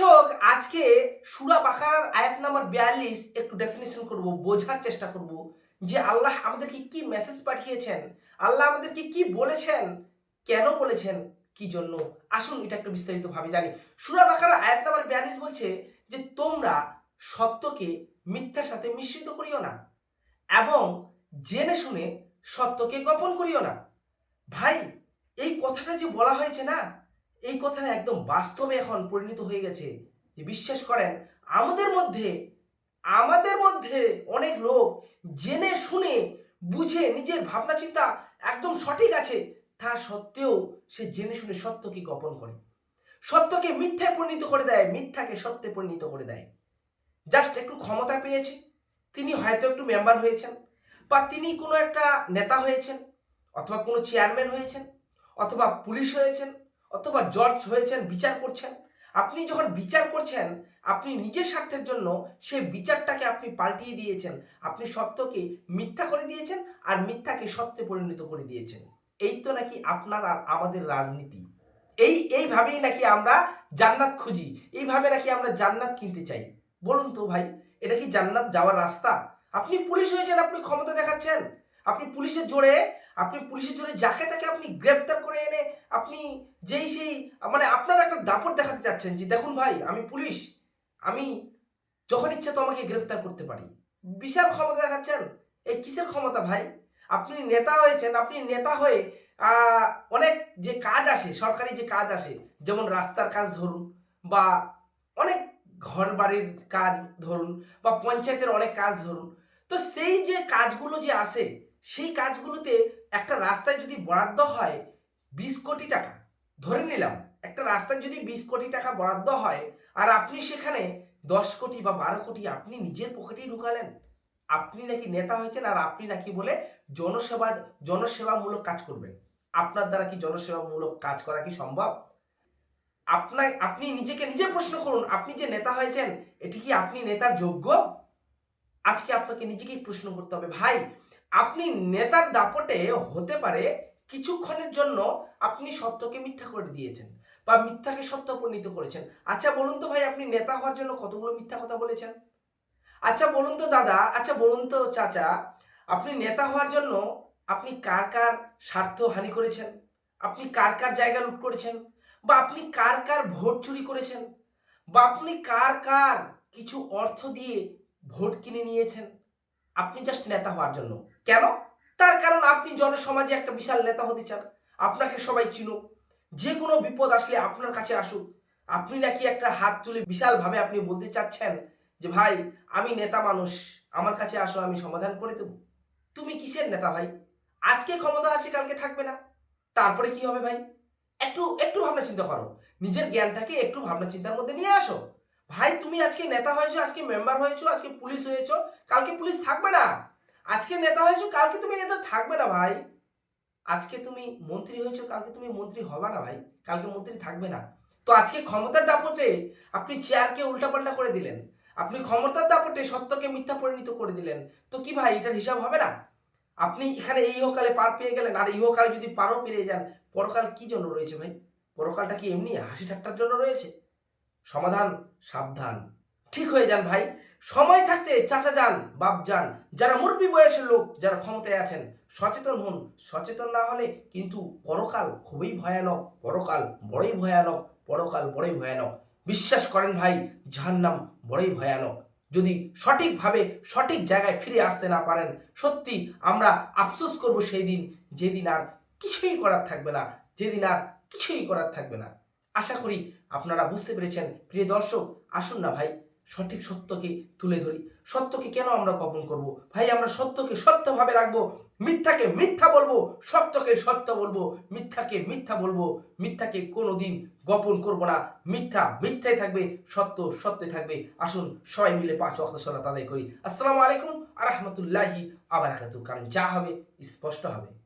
দর্শক, আজকে সুরা বাকারার আয়াত নাম্বার বিয়াল্লিশ একটু ডেফিনেশন করব, বোঝার চেষ্টা করব যে আল্লাহ আমাদেরকে কি মেসেজ পাঠিয়েছেন, আল্লাহ আমাদেরকে কি বলেছেন, কেন বলেছেন, কি জন্য? আসুন এটা একটু বিস্তারিত ভাবে জানি। সুরা বাকারার আয়াত নাম্বার বিয়াল্লিশ বলছে যে তোমরা সত্যকে মিথ্যার সাথে মিশ্রিত করিও না এবং জেনে শুনে সত্যকে গোপন করিও না। ভাই, এই কথাটা যে বলা হয়েছে না এই কথাটা একদম বাস্তবে এখন পরিণত হয়ে গেছে যে বিশ্বাস করেন, আমাদের মধ্যে আমাদের মধ্যে অনেক লোক জেনে শুনে বুঝে নিজের ভাবনা চিন্তা একদম সঠিক আছে, তা সত্ত্বেও সে জেনে শুনে সত্যকে গোপন করে। সত্যকে মিথ্যায় পরিণত করে দেয়, মিথ্যাকে সত্যে পরিণত করে দেয়। জাস্ট একটু ক্ষমতা পেয়েছে, তিনি হয়তো একটু মেম্বার হয়েছেন বা তিনি কোনো একটা নেতা হয়েছেন অথবা কোনো চেয়ারম্যান হয়েছেন অথবা পুলিশ হয়েছেন অথবা জজ হয়েছেন, বিচার করছেন। আপনি যখন বিচার করছেন, আপনি নিজের স্বার্থের জন্য সেই বিচারটাকে আপনি পাল্টিয়ে দিয়েছেন। আপনি সত্যকে মিথ্যা করে দিয়েছেন আর মিথ্যাকে সত্যে পরিণত করে দিয়েছেন। এই তো নাকি আপনার আর আমাদের রাজনীতি। এই এইভাবেই নাকি আমরা জান্নাত খুঁজি। এইভাবে নাকি আমরা জান্নাত কিনতে চাই। বলুন তো ভাই, এটা কি জান্নাত যাওয়ার রাস্তা? আপনি পুলিশ হয়েছেন, আপনি ক্ষমতা দেখাচ্ছেন। আপনি পুলিশের জোরে আপনি পুলিশের জন্য যাকে তাকে আপনি গ্রেপ্তার করে এনে আপনি যেই সেই মানে আপনার একটা দাপট দেখাতে চাচ্ছেন যে, দেখুন ভাই, আমি পুলিশ। আমি যখন ইচ্ছা তো আমাকে গ্রেফতার করতে পারি। বিশাল ক্ষমতা দেখাচ্ছেন। এই কিসের ক্ষমতা ভাই? আপনি নেতা হয়েছেন, আপনি নেতা হয়ে অনেক যে কাজ আসে, সরকারি যে কাজ আসে, যেমন রাস্তার কাজ ধরুন বা অনেক ঘর বাড়ির কাজ ধরুন বা পঞ্চায়েতের অনেক কাজ ধরুন। তো সেই যে কাজগুলো যে আসে সেই কাজগুলোতে একটা রাস্তায় যদি বরাদ্দ হয় বিশ কোটি টাকা, ধরে নিলাম একটা রাস্তায় যদি বিশ কোটি টাকা বরাদ্দ হয় আর আপনি সেখানে দশ কোটি বা বারো কোটি আপনি নিজের পকেটেই ঢুকালেন, আপনি নাকি নেতা হয়েছেন আর আপনি নাকি বলে জনসেবা, জনসেবামূলক কাজ করবেন। আপনার দ্বারা কি জনসেবামূলক কাজ করা কি সম্ভব? আপনার আপনি নিজেকে নিজে প্রশ্ন করুন, আপনি যে নেতা হয়েছেন, এটি কি আপনি নেতার যোগ্য? আজকে আপনাকে নিজেকেই প্রশ্ন করতে হবে, ভাই আপনি নেতার দাপটে হতে পারে কিছুক্ষণের জন্য আপনি সত্যকে মিথ্যা করে দিয়েছেন বা মিথ্যাকে সত্য পরিণত করেছেন। আচ্ছা বলুন তো ভাই, আপনি নেতা হওয়ার জন্য কতগুলো মিথ্যা কথা বলেছেন? আচ্ছা বলুন তো দাদা আচ্ছা বলুন তো চাচা, আপনি নেতা হওয়ার জন্য আপনি কার কার স্বার্থ হানি করেছেন? আপনি কার কার জায়গা লুট করেছেন? বা আপনি কার কার ভোট চুরি করেছেন? বা আপনি কার কার কিছু অর্থ দিয়ে ভোট কিনে নিয়েছেন? আপনি জাস্ট নেতা হওয়ার জন্য। কেন? তার কারণ আপনি জনসমাজে একটা বিশাল নেতা হতে চান। আপনাকে সবাই চিনুক। যে কোনো বিপদ আসলে আপনার কাছে আসুক। আপনি নাকি একটা হাত তুলে বিশালভাবে আপনি বলতে চাচ্ছেন যে, ভাই, আমি নেতা মানুষ। আমার কাছে আসো, আমি সমাধান করে দেব। তুমি কিসের নেতা ভাই? আজকে ক্ষমতা আছে, কালকে থাকবে না। তারপরে কি হবে ভাই? একটু একটু ভাবনা চিন্তা করো। নিজের জ্ঞানটাকে একটু ভাবনা চিন্তার মধ্যে নিয়ে আসো। ভাই, তুমি আজকে নেতা হয়েছো, আজকে মেম্বার হয়েছো, আজকে পুলিশ হয়েছো, কালকে পুলিশ থাকবে না। আজকে নেতা হয়েছো, কালকে তুমি নেতা থাকবে না ভাই। আজকে তুমি মন্ত্রী হয়েছো, কালকে তুমি মন্ত্রী হবে না ভাই। কালকে মন্ত্রী থাকবে না। তো আজকে ক্ষমতার দাপটে আপনি চেয়ারকে উল্টাপাল্টা করে দিলেন। আপনি ক্ষমতার দাপটে সত্যকে মিথ্যা পরিণত করে দিলেন। তো কি ভাই, এটার হিসাব হবে না? আপনি এখানে এই ইহকালে পার পেয়ে গেলেন, আর ইহকালে যদি পারও পেরিয়ে যান, পরকাল কি জন্য রয়েছে ভাই? পরকালটা কি এমনি হাসি ঠাট্টার জন্য রয়েছে? সমাধান, সাবধান। ঠিক হয়ে যান ভাই। সময় থাকতে চাচা যান, বাপ যান। যারা মুরব্বী বয়সের লোক, যারা ক্ষমতায় আছেন, সচেতন হন। সচেতন না হলে কিন্তু পরকাল খুবই ভয়ানক, পরকাল বড়ই ভয়ানক, পরকাল বড়ই ভয়ানক। বিশ্বাস করেন ভাই, জাহান্নাম বড়ই ভয়ানক। যদি সঠিকভাবে, সঠিক জায়গায় ফিরে আসতে না পারেন, সত্যি আমরা আফসোস করব সেই দিন। যেদিন আর কিছুই করার থাকবে না, যেদিন আর কিছুই করার থাকবে না। আশা করি আপনারা বুঝতে পেরেছেন। প্রিয় দর্শক, আসুন না ভাই, সঠিক সত্যকে তুলে ধরি। সত্যকে কেন আমরা গোপন করব? ভাই, আমরা সত্যকে সত্যভাবে রাখব, মিথ্যাকে মিথ্যা বলব, সত্যকে সত্য বলব, মিথ্যাকে মিথ্যা বলব, মিথ্যাকে কোনোদিন গোপন করব না। মিথ্যা মিথ্যাই থাকবে, সত্য সত্যে থাকবে। আসুন সবাই মিলে পাঁচ অক্ত সলাত আদায় করি। আসসালামু আলাইকুম আ রহমতুল্লাহি আবার কারণ যা হবে, স্পষ্ট হবে।